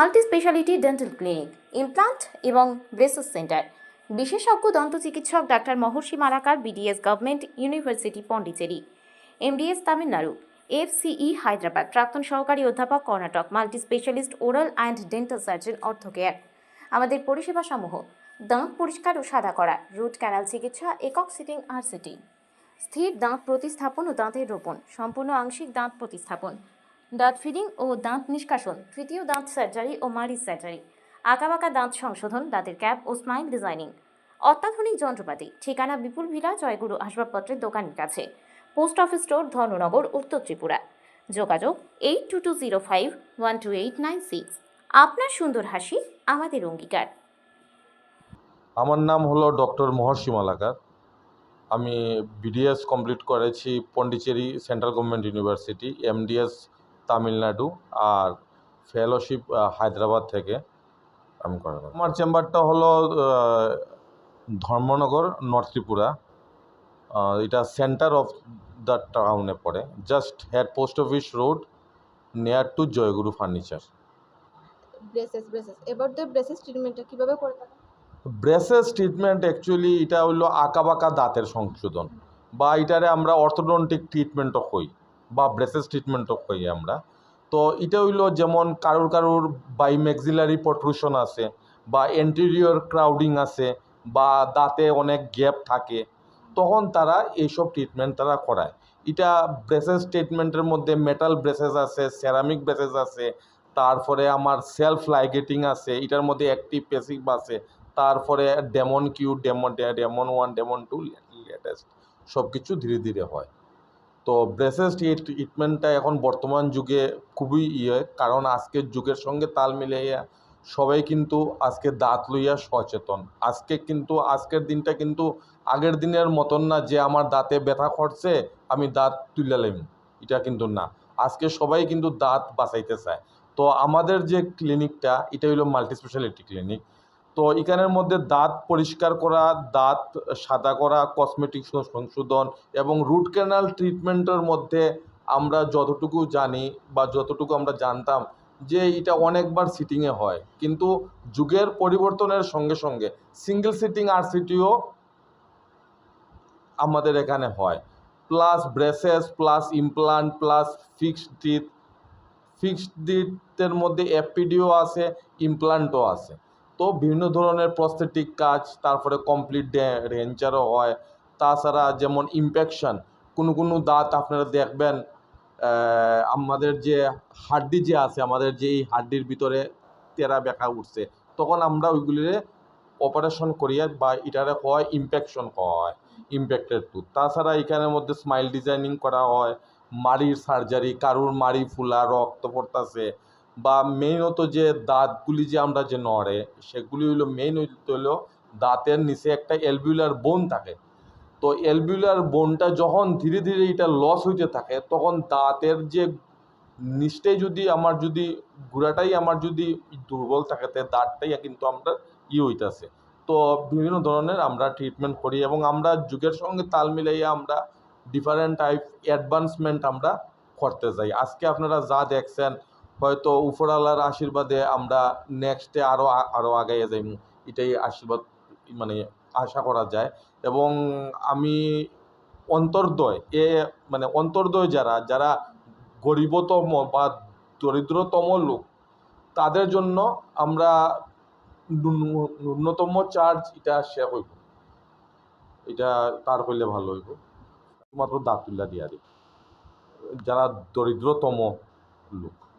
Multi speciality dental clinic, implant এবং braces centre. বিশেষজ্ঞ দন্ত চিকিৎসক doctor Maharshi Malakar BDS government university, Pondicherry. MDS Tamil Nadu. FCE Hyderabad. প্রাক্তন সহকারী অধ্যাপক, Karnataka. Multi specialist oral and dental surgeon অর্থ care আমাদের পরিষেবা সমূহ দাঁত পরিষ্কার ও সাদা করা, রুট ক্যানাল চিকিৎসা, একক সিটিং আর সিটিং স্থির দাঁত প্রতিস্থাপন ও দাঁতের রোপণ, সম্পূর্ণ আংশিক দাঁত প্রতিস্থাপন। দাঁত ফিডিং ও দাঁত নিষ্কাশন, তৃতীয় দাঁত সার্জারি ও মারিজ সার্জারি আঁকাবাঁকা দাঁত সংশোধন, দাঁতের ক্যাপ ও স্মাইল ডিজাইনিং অত্যাধুনিক যন্ত্রপাতি, ঠিকানা বিপুল ভিলা, জয়গুরু আসবাবপত্রের দোকানের কাছে পোস্ট অফিস স্টোর ধর্মনগর, উত্তর ত্রিপুরা। যোগাযোগ eight two two zero five one two eight nine six আপনার সুন্দর হাসি আমাদের অঙ্গীকার। আমার নাম হলো ডক্টর মহর্ষি মালাকার। আমি বিডিএস কমপ্লিট করেছি Pondicherry central government university MDS Tamil Nadu আর ফেলোশিপ হায়দ্রাবাদ থেকে আমি করালাম আমার চেম্বারটা হলো ধর্মনগর নর্থ ত্রিপুরা। এটা সেন্টার অফ দ্য টাউনে পড়ে। Just head post office road near to Joyguru furniture braces braces এবার তো ব্রেসেস ট্রিটমেন্টটা কীভাবে করে থাকেন ব্রেসেস ট্রিটমেন্ট অ্যাকচুয়ালি এটা হইল আঁকাবাঁকা দাঁতের সংশোধন। বা এটারে আমরা অর্থোডন্টিক ট্রিটমেন্টও কই। বা ব্রেসেস ট্রিটমেন্টও কই আমরা। তো এটা হইল যেমন কারোর কারোর বাইম্যাক্সিলারি পট্রুশন আছে বা এন্টেরিয়র ক্রাউডিং আছে বা দাঁতে অনেক গ্যাপ থাকে, তখন তারা এইসব ট্রিটমেন্ট তারা করায়। এটা ব্রেসেস ট্রিটমেন্টের মধ্যে মেটাল ব্রেসেস আছে সেরামিক ব্রেসেস আছে, তারপরে আমার সেলফ লাইগেটিং আছে, এটার মধ্যে অ্যাক্টিভ প্যাসিভ আছে, তারপরে Damon Q Damon Damon one Damon two latest সব কিছু ধীরে ধীরে হয়। তো ব্রেসেস ট্রিটমেন্টটা এখন বর্তমান যুগে খুবই ইয়ে কারণ আজকের যুগের সঙ্গে তাল মিলাইয়া সবাই কিন্তু আজকে দাঁত লইয়া সচেতন। আজকে কিন্তু, আজকের দিনটা কিন্তু আগের দিনের মতন না যে আমার দাঁতে ব্যথা করছে, আমি দাঁত তুলে লাইম। এটা কিন্তু না। আজকে সবাই কিন্তু দাঁত বাঁচাইতে চায়। তো আমাদের যে ক্লিনিকটা এটা হলো মাল্টি স্পেশালিটি ক্লিনিক তো এখানের মধ্যে দাঁত পরিষ্কার করা, দাঁত সাদা করা কসমেটিক সংশোধন এবং রুট ক্যানাল ট্রিটমেন্টের মধ্যে আমরা যতটুকু জানি বা যতটুকু আমরা জানতাম যে এটা অনেকবার সিটিংয়ে হয়। কিন্তু যুগের পরিবর্তনের সঙ্গে সঙ্গে সিঙ্গেল সিটিং আর সিটিও আমাদের এখানে হয়। Plus braces plus implant plus fixed teeth fixed টিথের মধ্যে এপিডিও আছে ইমপ্লান্টও আছে। তো বিভিন্ন ধরনের প্রস্থেটিক কাজ, তারপরে কমপ্লিট রেঞ্চারও হয়। তাছাড়া যেমন ইমপ্যাকশন কোনো কোনো দাঁত আপনারা দেখবেন আমাদের যে হাড্ডি যে আছে, আমাদের যে এই হাড্ডির ভিতরে তেরা বেঁকা উঠছে, তখন আমরা ওইগুলিরে অপারেশন করিয়া বা এটারে হয় ইমপ্যাকশন হয় ইম্প্যাক্টেড টুথ তাছাড়া এখানের মধ্যে স্মাইল ডিজাইনিং করা হয়, মাড়ির সার্জারি কারুর মাড়ি ফুলা, রক্ত পড়তাছে বা মেইনত যে দাঁতগুলি যে আমরা যে নড়ে, সেগুলি হইল মেইন হইল দাঁতের নিচে একটা এলবিউলার বোন থাকে। তো এলবিউলার বোনটা যখন ধীরে ধীরে এটা লস হইতে থাকে, তখন দাঁতের যে নিচটাই যদি আমার যদি, গুড়াটাই আমার যদি দুর্বল থাকে তাই দাঁতটাই কিন্তু আমরা ই হইতাছে। তো বিভিন্ন ধরনের আমরা ট্রিটমেন্ট করি এবং আমরা যুগের সঙ্গে তাল মিলাইয়া আমরা ডিফারেন্ট টাইপ অ্যাডভান্সমেন্ট আমরা করতে যাই। আজকে আপনারা যা দেখছেন হয়তো উপরওয়ালার আশীর্বাদে আমরা নেক্সটে আরও আরও আগাইয়া যাই এটাই আশীর্বাদ মানে আশা করা যায়। এবং আমি অন্তর্দয়, এ মানে অন্তর্দয় যারা যারা গরিবতম বা দরিদ্রতম লোক, তাদের জন্য আমরা ন্যূনতম চার্জ এটা শেয়ার হইব। এটা তার হইলে ভালো হইব। মাত্র দাঁত তুল্লা দিয়া দিই। যারা দরিদ্রতম লোক।